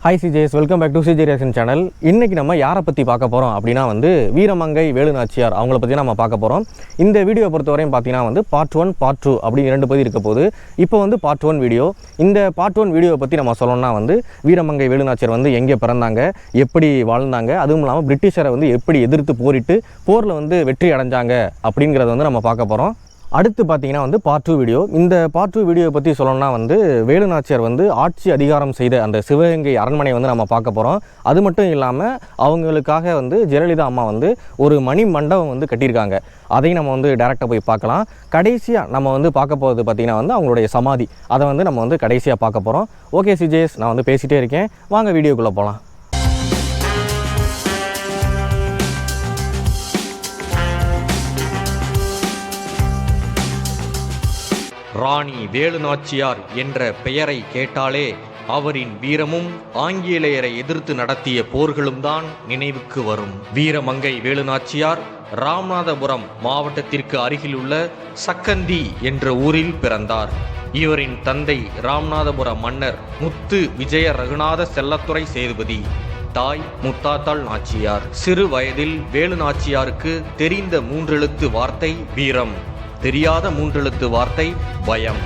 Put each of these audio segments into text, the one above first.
Hi சிஜேஸ் welcome back to சிஜி ரேஷன் சேனல் இன்றைக்கி நம்ம யாரை பற்றி பார்க்க போகிறோம் அப்படின்னா வந்து வீரமங்கை வேலுநாச்சியார். அவங்கள பற்றி நம்ம பார்க்க போகிறோம் இந்த வீடியோ பொறுத்தவரையும் பார்த்தீங்கன்னா வந்து பார்ட் ஒன் பார்ட் டூ அப்படி இரண்டு பகுதி இருக்க போது இப்போ வந்து பார்ட் ஒன் வீடியோ இந்த பார்ட் ஒன் வீடியோவை பற்றி நம்ம சொல்லணும்னா வந்து வீரமங்கை வேலுநாச்சியார் வந்து எங்கே பிறந்தாங்க எப்படி வாழ்ந்தாங்க அதுவும் இல்லாமல் பிரிட்டிஷரை வந்து எப்படி எதிர்த்து போரிட்டு போரில் வந்து வெற்றி அடைஞ்சாங்க அப்படிங்கிறத வந்து நம்ம பார்க்க போகிறோம் அடுத்து பார்த்தீங்கன்னா வந்து பார்ட் டூ வீடியோ இந்த பார்ட் டூ வீடியோவை பற்றி சொல்லணும்னா வந்து வேலுநாச்சியார் வந்து ஆட்சி அதிகாரம் செய்த அந்த சிவகங்கை அரண்மனை வந்து நம்ம பார்க்க போகிறோம் அது மட்டும் இல்லாமல் அவங்களுக்காக வந்து ஜெயலலிதா அம்மா வந்து ஒரு மணி மண்டபம் வந்து கட்டியிருக்காங்க. அதையும் நம்ம வந்து டேரெக்டாக போய் பார்க்கலாம். கடைசியாக நம்ம வந்து பார்க்க போகிறது பார்த்திங்கன்னா வந்து அவங்களுடைய சமாதி. அதை வந்து நம்ம வந்து கடைசியாக பார்க்க போகிறோம் ஓகே சிஜேஸ் நான் வந்து பேசிகிட்டே இருக்கேன். வாங்க வீடியோக்குள்ளே போகலாம் ராணி வேலுநாச்சியார் என்ற பெயரை கேட்டாலே அவரின் வீரமும் ஆங்கிலேயரை எதிர்த்து நடத்திய போர்களும் தான் நினைவுக்கு வரும். வீரமங்கை வேலுநாச்சியார் ராமநாதபுரம் மாவட்டத்திற்கு அருகிலுள்ள சக்கந்தி என்ற ஊரில் பிறந்தார். இவரின் தந்தை ராமநாதபுர மன்னர் முத்து விஜய ரகுநாத செல்லத்துறை சேதுபதி தாய் முத்தாத்தாள் நாச்சியார். சிறு வயதில் வேலு நாச்சியாருக்கு தெரிந்த மூன்றெழுத்து வார்த்தை வீரம். தெரியாத மூன்றெழுத்து வார்த்தை பயம்.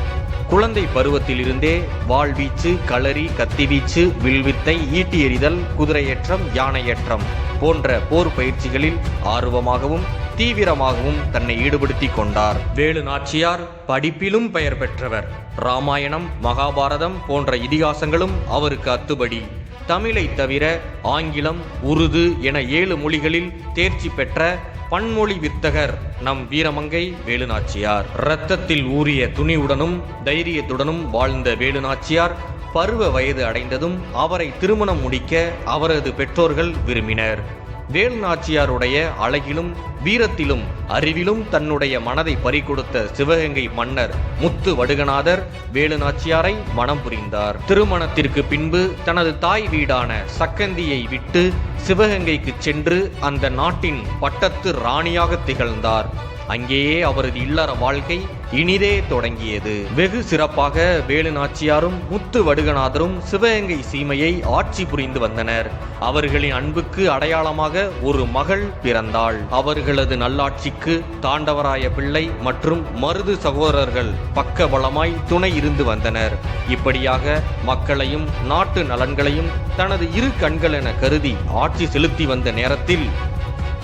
குழந்தை பருவத்திலிருந்தே வாழ்வீச்சு களரி கத்திவீச்சு வில்வித்தை ஈட்டி எறிதல் குதிரையேற்றம் யானையேற்றம் போன்ற போர் பயிற்சிகளில் ஆர்வமாகவும் தீவிரமாகவும் தன்னை ஈடுபடுத்தி கொண்டார். வேலு நாச்சியார் படிப்பிலும் பெயர் பெற்றவர். ராமாயணம் மகாபாரதம் போன்ற இதிகாசங்களும் அவருக்கு அத்துபடி. தமிழை தவிர ஆங்கிலம் உருது என ஏழு மொழிகளில் தேர்ச்சி பெற்ற பன்மொழி வித்தகர் நம் வீரமங்கை வேலுநாச்சியார். இரத்தத்தில் ஊறிய துணிவுடனும் தைரியத்துடனும் வாழ்ந்த வேலுநாச்சியார் பருவ வயது அடைந்ததும் அவரை திருமணம் முடிக்க அவரது பெற்றோர்கள் விரும்பினர். வேலுநாச்சியாருடைய அழகிலும் வீரத்திலும் அறிவிலும் தன்னுடைய மனதை பறிகொடுத்த சிவகங்கை மன்னர் முத்து வடுகநாதர் வேலு நாச்சியாரை மனம் புரிந்தார். திருமணத்திற்கு பின்பு தனது தாய் வீடான சக்கந்தியை விட்டு சிவகங்கைக்கு சென்று அந்த நாட்டின் பட்டத்து ராணியாக திகழ்ந்தார். அங்கேயே அவரது இல்லற வாழ்க்கை இனிதே தொடங்கியது. வெகு சிறப்பாக வேலு நாச்சியாரும் முத்து வடுகநாதரும் சிவகங்கை சீமையை ஆட்சி புரிந்து வந்தனர். அவர்களின் அன்புக்கு அடையாளமாக ஒரு மகள் பிறந்தாள். அவர்களது நல்லாட்சிக்கு தாண்டவராய பிள்ளை மற்றும் மருது சகோதரர்கள் பக்கபலமாய் துணை இருந்து வந்தனர். இப்படியாக மக்களையும் நாட்டு நலன்களையும் தனது இரு கண்கள் என கருதி ஆட்சி செலுத்தி வந்த நேரத்தில்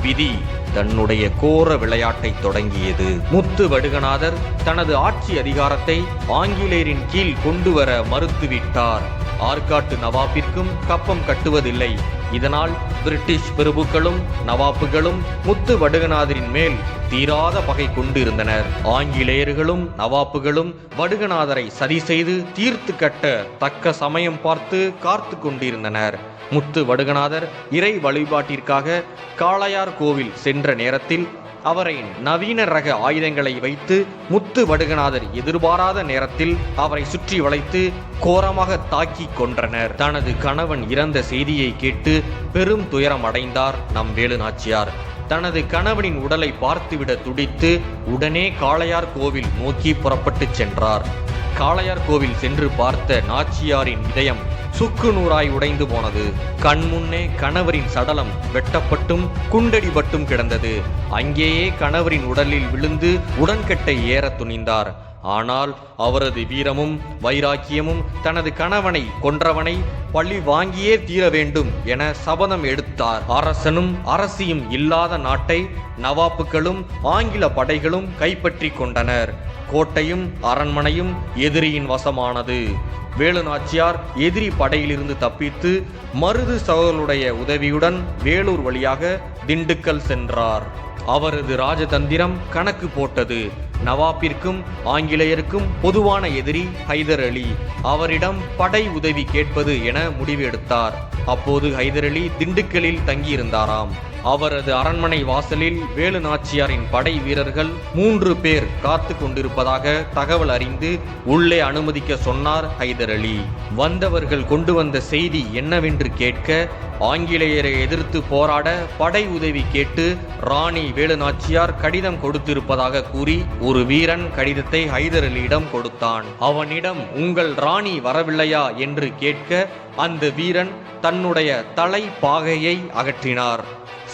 விதி தன்னுடைய கோர விளையாட்டை தொடங்கியது. முத்து வடுகநாதர் தனது ஆட்சி அதிகாரத்தை ஆங்கிலேயரின் கீழ் கொண்டு வர மறுத்துவிட்டார். ஆற்காட்டு நவாப்பிற்கும் கப்பம் கட்டுவதில்லை. இதனால் பிரிட்டிஷ் பிரபுக்களும் நவாப்புகளும் முத்து வடுகநாதரின் மேல் தீராத பகை கொண்டிருந்தனர். ஆங்கிலேயர்களும் நவாப்புகளும் வடுகநாதரை சதி செய்து தீர்த்து கட்ட தக்க சமயம் பார்த்து காத்து கொண்டிருந்தனர். முத்து வடுகநாதர் இறை வழிபாட்டிற்காக காளையார் கோவில் சென்ற நேரத்தில் அவரை நவீன ரக ஆயுதங்களை வைத்து முத்து வடுகநாதர் எதிர்பாராத நேரத்தில் அவரை சுற்றி வளைத்து கோரமாக தாக்கி கொன்றனர். தனது கணவன் இறந்த செய்தியை கேட்டு பெரும் துயரம் அடைந்தார் நம் வேலு நாச்சியார். தனது கணவனின் உடலை பார்த்துவிட துடித்து உடனே காளையார் கோவில் நோக்கி புறப்பட்டுச் சென்றார். காளையார் கோவில் சென்று பார்த்த நாச்சியாரின் இதயம் சுக்கு நூறாய் உடைந்து போனது. கண் முன்னே கணவரின் சடலம் வெட்டப்பட்டும் குண்டடிபட்டும் கிடந்தது. அங்கேயே கணவரின் உடலில் விழுந்து உடன்கட்டை ஏற துணிந்தார். ஆனால் அவரது வீரமும் வைராக்கியமும் தனது கணவனை கொன்றவனை பழி வாங்கியே தீர வேண்டும் என சபதம் எடுத்தார். அரசனும் அரசியும் இல்லாத நாட்டை நவாப்புகளும் ஆங்கில படைகளும் கைப்பற்றி கொண்டனர். கோட்டையும் அரண்மனையும் எதிரியின் வசமானது. வேலு நாச்சியார் எதிரி படையிலிருந்து தப்பித்து மருது சகோதரருடைய உதவியுடன் வேலூர் வழியாக திண்டுக்கல் சென்றார். அவரது ராஜதந்திரம் கணக்கு போட்டது. நவாப்பிற்கும் ஆங்கிலேயருக்கும் பொதுவான எதிரி ஹைதர் அலி. அவரிடம் படை உதவி கேட்பது என முடிவு எடுத்தார் அப்போது ஹைதர் அலி திண்டுக்கலில் தங்கியிருந்தாராம். அவரது அரண்மனை வாசலில் வேலு நாச்சியாரின் படை வீரர்கள் மூன்று பேர் காத்து கொண்டிருப்பதாக தகவல் அறிந்து உள்ளே அனுமதிக்க சொன்னார் ஹைதர் அலி. வந்தவர்கள் கொண்டு வந்த செய்தி என்னவென்று கேட்க ஆங்கிலேயரை எதிர்த்து போராட படை உதவி கேட்டு ராணி வேலு நாச்சியார் கடிதம் கொடுத்திருப்பதாக கூறி ஒரு வீரன் கடிதத்தை ஹைதர் அலியிடம் கொடுத்தான். அவனிடம் உங்கள் ராணி வரவில்லையா? என்று கேட்க அந்த வீரன் தன்னுடைய தலை பாகையை அகற்றினார்.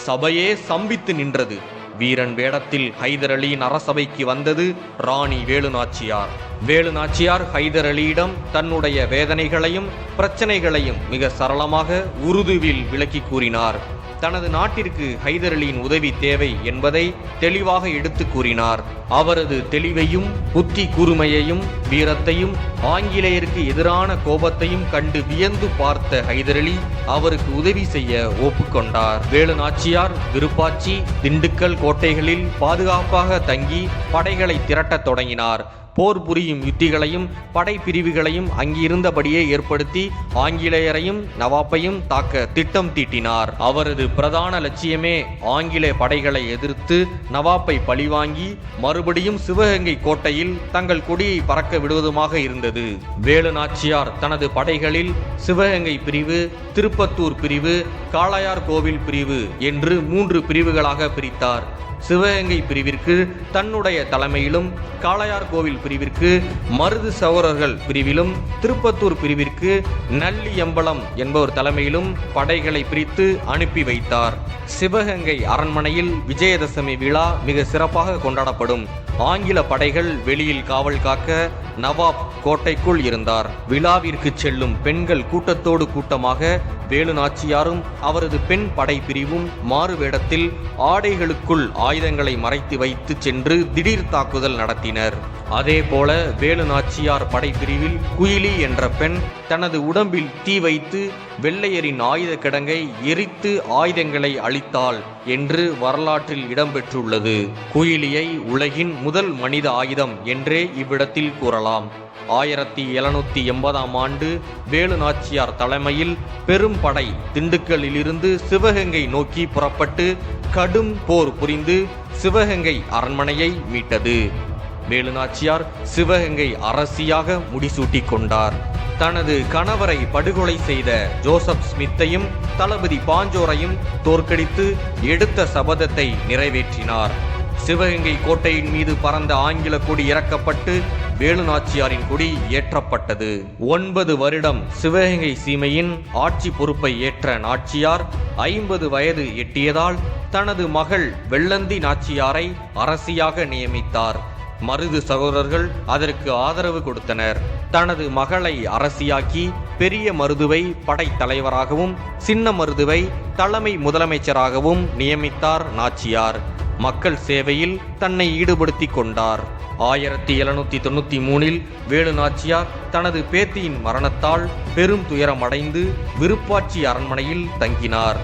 சபையே சம்பித்து நின்றது. வீரன் வேடத்தில் ஹைதர் அலியின் அரசபைக்கு வந்தது ராணி வேலுநாச்சியார். வேலுநாச்சியார் ஹைதர் அலியிடம் தன்னுடைய வேதனைகளையும் பிரச்சனைகளையும் மிக சரளமாக உருதுவில் விளக்கி கூறினார். தனது நாட்டிற்கு ஹைதர் அலியின் உதவி தேவை என்பதை தெளிவாக எடுத்து கூறினார். அவரது தெளிவையும் புத்தி கூர்மையையும் வீரத்தையும் ஆங்கிலேயருக்கு எதிரான கோபத்தையும் கண்டு வியந்து பார்த்த ஹைதர் அலி அவருக்கு உதவி செய்ய ஒப்புக்கொண்டார் வேலு நாச்சியார் விருப்பாச்சி திண்டுக்கல் கோட்டைகளில் பாதுகாப்பாக தங்கி படைகளை திரட்டத் தொடங்கினார். போர் புரியும் யுத்திகளையும் படைப்பிரிவுகளையும் அங்கிருந்தபடியே ஏற்படுத்தி ஆங்கிலேயரையும் நவாப்பையும் தாக்க திட்டம் தீட்டினார். அவரது பிரதான லட்சியமே ஆங்கில படைகளை எதிர்த்து நவாப்பை பழிவாங்கி மறுபடியும் சிவகங்கை கோட்டையில் தங்கள் கொடியை பறக்க விடுவதுமாக இருந்தது. வேலு நாச்சியார் தனது படைகளில் சிவகங்கை பிரிவு திருப்பத்தூர் பிரிவு காளையார் கோவில் பிரிவு என்று மூன்று பிரிவுகளாக பிரித்தார். சிவகங்கை பிரிவிற்கு தன்னுடைய தலைமையிலும் காளையார் கோவில் பிரிவிற்கு மருது சகோரர்கள் பிரிவிலும் திருப்பத்தூர் பிரிவிற்கு நல்லியம்பலம் என்பவர் தலைமையிலும் படைகளை பிரித்து அனுப்பி வைத்தார். சிவகங்கை அரண்மனையில் விஜயதசமி விழா மிக சிறப்பாக கொண்டாடப்படும். ஆங்கில படைகள் வெளியில் காவல் காக்க நவாப் கோட்டைக்குள் இருந்தார். விழாவிற்கு செல்லும் பெண்கள் கூட்டத்தோடு கூட்டமாக வேலு நாச்சியாரும் அவரது பெண் படை பிரிவும் மாறு வேடத்தில் ஆடைகளுக்குள் ஆயுதங்களை மறைத்து வைத்து சென்று திடீர் தாக்குதல் நடத்தினர். அதே போல வேலு நாச்சியார் படைப்பிரிவில் குயிலி என்ற பெண் தனது உடம்பில் தீ வைத்து வெள்ளையரின் ஆயுத கிடங்கை எரித்து ஆயுதங்களை அளித்தாள் என்று வரலாற்றில் இடம்பெற்றுள்ளது. குயிலியை உலகின் முதல் மனித ஆயுதம் என்றே இவ்விடத்தில் கூறலாம். ஆயிரத்தி எழுநூத்தி எண்பதாம் ஆண்டு வேலு நாச்சியார் தலைமையில் பெரும் படை திண்டுக்கல்லிலிருந்து சிவகங்கை நோக்கி புறப்பட்டு கடும் போர் புரிந்து சிவகங்கை அரண்மனையை மீட்டது. வேலு நாச்சியார் சிவகங்கை அரசியாக முடிசூட்டி கொண்டார் தனது கணவரை படுகொலை செய்த ஜோசப் ஸ்மித்தையும் தளபதி பாஞ்சோரையும் தோற்கடித்து எடுத்த சபதத்தை நிறைவேற்றினார். சிவகங்கை கோட்டையின் மீது பறந்த ஆங்கில கொடி இறக்கப்பட்டு வேலு நாச்சியாரின் கொடி ஏற்றப்பட்டது. ஒன்பது வருடம் சிவகங்கை சீமையின் ஆட்சி பொறுப்பை ஏற்ற நாச்சியார் ஐம்பது வயது எட்டியதால் தனது மகள் வெள்ளந்தி நாச்சியாரை அரசியாக நியமித்தார். மருது சகோதரர்கள் அதற்கு ஆதரவு கொடுத்தனர். தனது மகளை அரசியாக்கி பெரிய மருதுவை படைத்தலைவராகவும் சின்ன மருதுவை தலைமை முதலமைச்சராகவும் நியமித்தார் நாச்சியார். மக்கள் சேவையில் தன்னை ஈடுபடுத்தி கொண்டார். ஆயிரத்தி எழுநூத்தி தொண்ணூத்தி மூணில் வேலு நாச்சியார் தனது பேத்தியின் மரணத்தால் பெரும் துயரமடைந்து விருப்பாட்சி அரண்மனையில் தங்கினார்.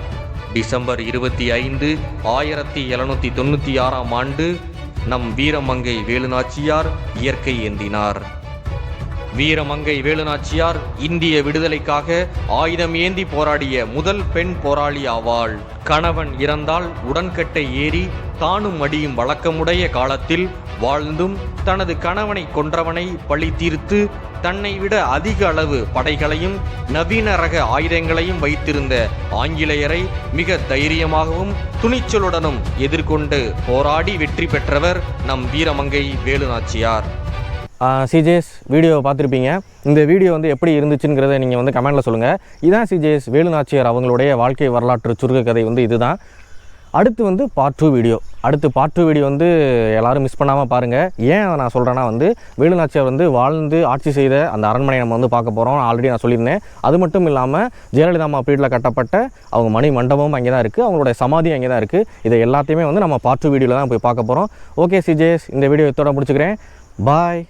டிசம்பர் இருபத்தி ஐந்து ஆயிரத்தி எழுநூத்தி தொண்ணூத்தி ஆறாம் ஆண்டு நம் வீரமங்கை வேலுநாச்சியார் இயற்கை ஏந்தினார். வீரமங்கை வேலுநாச்சியார் இந்திய விடுதலைக்காக ஆயுதம் ஏந்தி போராடிய முதல் பெண் போராளி ஆவாள். கணவன் இறந்தால் உடன்கட்டை ஏறி தானும் அடியும் வழக்கமுடைய காலத்தில் வாழ்ந்தும் தனது கணவனை கொன்றவனை பழி தீர்த்து தன்னை விட அதிக அளவு படைகளையும் நவீன ரக ஆயுதங்களையும் வைத்திருந்த ஆங்கிலேயரை மிக தைரியமாகவும் துணிச்சலுடனும் எதிர்கொண்டு போராடி வெற்றி பெற்றவர் நம் வீரமங்கை வேலுநாச்சியார். சிஜேஎஸ் வீடியோவை பார்த்துருப்பீங்க. இந்த வீடியோ வந்து எப்படி இருந்துச்சுங்கிறத நீங்கள் வந்து கமெண்ட்டில் சொல்லுங்கள் இதான் சிஜேஸ் வேலுநாச்சியார் அவங்களுடைய வாழ்க்கை வரலாற்று சுருக்க கதை வந்து இதுதான். அடுத்து வந்து பார்ட் டூ வீடியோ அடுத்து பார்ட் டூ வீடியோ வந்து எல்லாரும் மிஸ் பண்ணாமல் பாருங்கள் ஏன் அதை நான் சொல்கிறேன்னா வந்து வேலுநாச்சியார் வந்து வாழ்ந்து ஆட்சி செய்த அந்த அரண்மனை நம்ம வந்து பார்க்க போகிறோம் ஆல்ரெடி நான் சொல்லியிருந்தேன். அது மட்டும் இல்லாமல் ஜெயலலிதா அம்மா பீரியடில் கட்டப்பட்ட அவங்க மணி மண்டபமும் அங்கே தான் இருக்குது அவங்களுடைய சமாதி அங்கே தான் இருக்குது இதை எல்லாத்தையுமே வந்து நம்ம பார்ட் டூ வீடியோவில் தான் போய் பார்க்க போகிறோம் ஓகே சிஜேஸ் இந்த வீடியோ இதோட முடிச்சுக்கிறேன். பாய்